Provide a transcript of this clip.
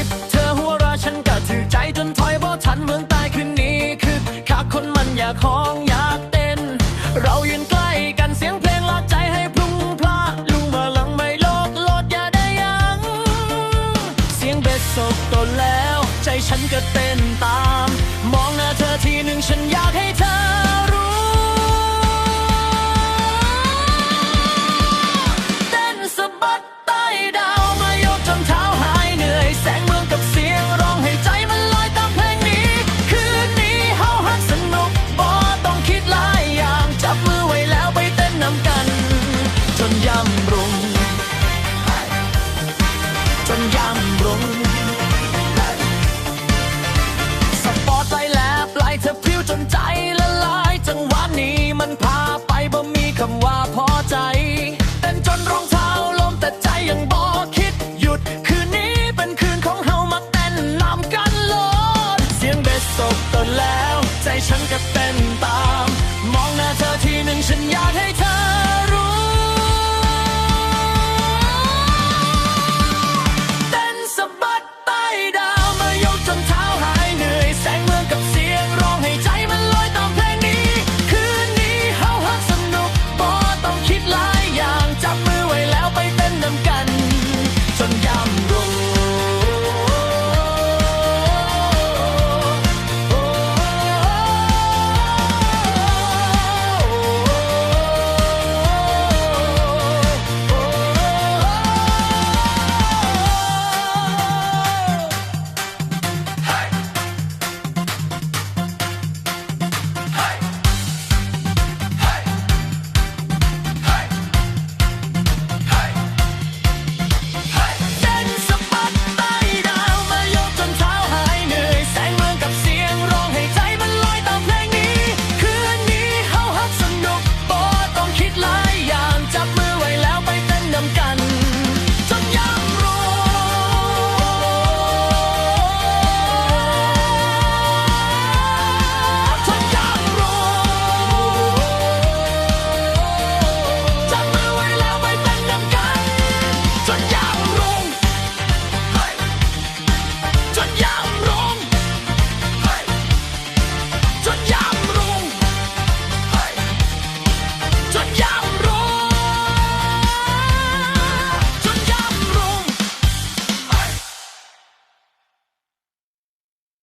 ฉายกระพริบเธอหัวเราะฉันก็ถือใจจนถอยบ่ทันเมืองใต้คืนนี้คือคักคนมันอยากห้องอยากเต้น เรายืนใกล้กันเสียงเพลงลาใจให้พรุ่งพลาลุงมาหลังไม่โลกโลดอย่าได้ยัง เสียงเบสสกตนแล้ว ใจฉันก็เต้นตาม มองหน้าเธอทีหนึ่งฉันอยากให้ sembró